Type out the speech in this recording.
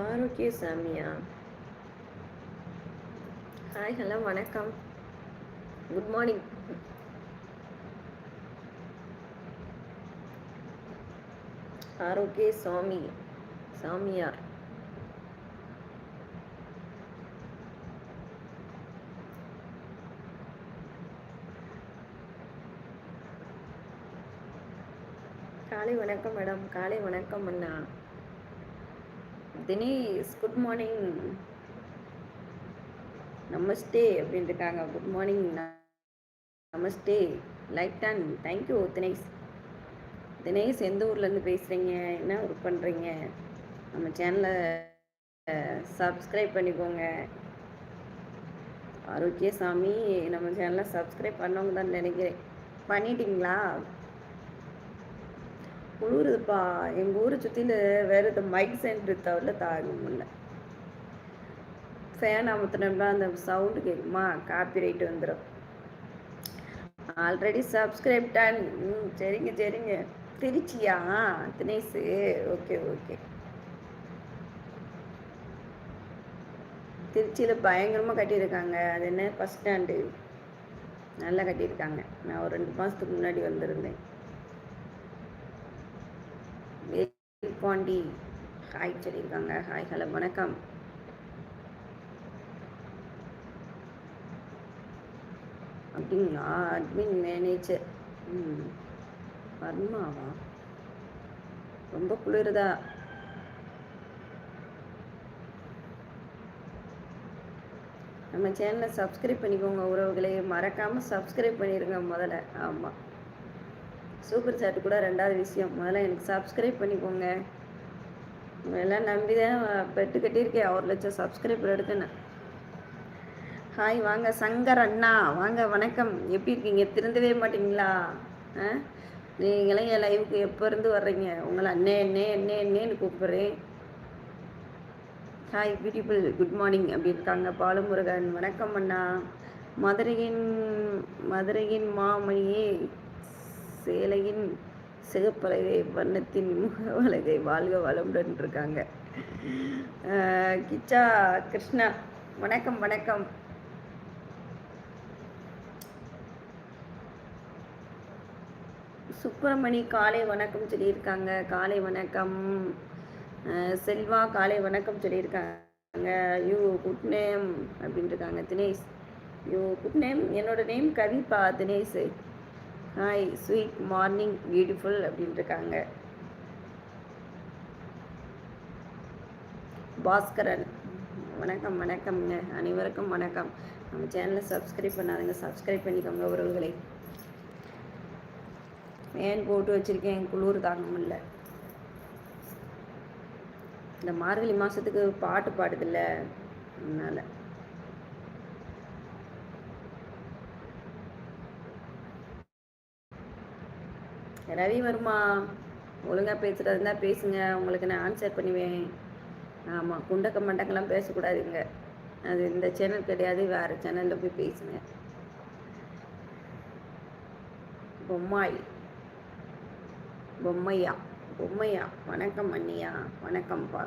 ஆரோக்கிய சாமியா? Hi hello வணக்கம். Good morning Arokkiya Sami சாமியார் காலை வணக்கம் மேடம். காலை வணக்கம் அண்ணா. தினேஷ் குட் மார்னிங் நமஸ்தே அப்படின்னு இருக்காங்க good morning Namaste like done thank you Dinesh. Dinesh எந்த ஊர்லேருந்து பேசுகிறீங்க என்ன ஒர்க் பண்ணுறீங்க நம்ம சேனலை சப்ஸ்கிரைப் பண்ணிக்கோங்க. ஆரோக்கிய சாமி நம்ம சேனலை சப்ஸ்கிரைப் பண்ணவங்க தான் நினைக்கிறேன். பண்ணிட்டீங்களா? குளிருதுப்பா. எங்கள் ஊரை சுற்றில வேறு இந்த மைக் சென்டர் தவிர தாங்க முடியல ஃபேன் அமுத்தினோம்னா அந்த சவுண்டு கேட்குமா காப்பி ரைட் வந்துடும் ஆல்ரெடி சப்ஸ்கிரைப் டன் ம் சரிங்க சரிங்க. திருச்சியா? தினேஷு ஓகே ஓகே திருச்சியில் பயங்கரமாக கட்டியிருக்காங்க. அது என்ன? பஸ் ஸ்டாண்டு நல்லா கட்டியிருக்காங்க. நான் ஒரு ரெண்டு மாதத்துக்கு முன்னாடி வந்திருந்தேன். பாண்டி. ஹாய் சொல்லியிருக்காங்க. ஹாய் ஹலோ வணக்கம். அப்படிங்களா? அட்மின் மேனேஜர் ம். வர்மாவா? ரொம்ப குளிருதா? நம்ம சேனலை சப்ஸ்கிரைப் பண்ணிக்கோங்க உறவுகளே. மறக்காமல் சப்ஸ்கிரைப் பண்ணிடுங்க முதல்ல. ஆமாம் சூப்பர் சாட் கூட ரெண்டாவது விஷயம். முதல்ல எனக்கு சப்ஸ்கிரைப் பண்ணிக்கோங்க. எல்லாம் நம்பி தான் பெட்டு கட்டியிருக்கேன். ஒரு லட்சம் சப்ஸ்கிரைபர் எடுக்கணும். ஹாய் வாங்க சங்கர் அண்ணா. வாங்க வணக்கம். எப்படி இருக்கீங்க? திருந்தவே மாட்டீங்களா? ஆ? நீங்களும் என் லைவுக்கு எப்போ இருந்து வர்றீங்க? உங்களை அண்ணே அண்ணே அண்ணே அண்ணேன்னு கூப்பிட்றேன். ஹாய் பியூட்டிஃபுல் குட் மார்னிங் அப்படி இருக்காங்க? பாலுமுருகன். வணக்கம் அண்ணா. மதுரையின் மதுரையின் மாமணியே. சேலையின் சிகப்பலகை வண்ணத்தின் முகவலகை வாழ்க வளமுடன் இருக்காங்க. கிச்சா கிருஷ்ணா வணக்கம் வணக்கம். சுப்பிரமணி காலை வணக்கம் சொல்லியிருக்காங்க. காலை வணக்கம். செல்வா காலை வணக்கம் சொல்லியிருக்காங்க. யூ குட் நேம் அப்படின்ட்டு இருக்காங்க. தினேஷ். You good name. என்னோட name கவிப்பா Dinesh. Hi sweet morning beautiful அப்படின்ட்டு இருக்காங்க பாஸ்கரன். வணக்கம் வணக்கம்ங்க. அனைவருக்கும் வணக்கம். நம்ம சேனலை சப்ஸ்கிரைப் பண்ணாதுங்க சப்ஸ்கிரைப் பண்ணிக்கோங்க உறவுகளை. மேன் போட்டு வச்சுருக்கேன் குளிர் தாங்க முடியல. இந்த மார்கழி மாதத்துக்கு பாட்டு பாடுதில்ல அதனால். ரவி வருமா? ஒழுங்காக பேசுகிறது இருந்தால் பேசுங்க. உங்களுக்கு நான் ஆன்சர் பண்ணுவேன். ஆமாம் குண்டக்க மண்டக்கெல்லாம் பேசக்கூடாதுங்க. அது இந்த சேனல் கிடையாது வேறு சேனலில் போய் பேசுங்க. பொம்மாய். பொம்மையா? பொம்மையா? வணக்கம் அண்ணியா? வணக்கம்ப்பா.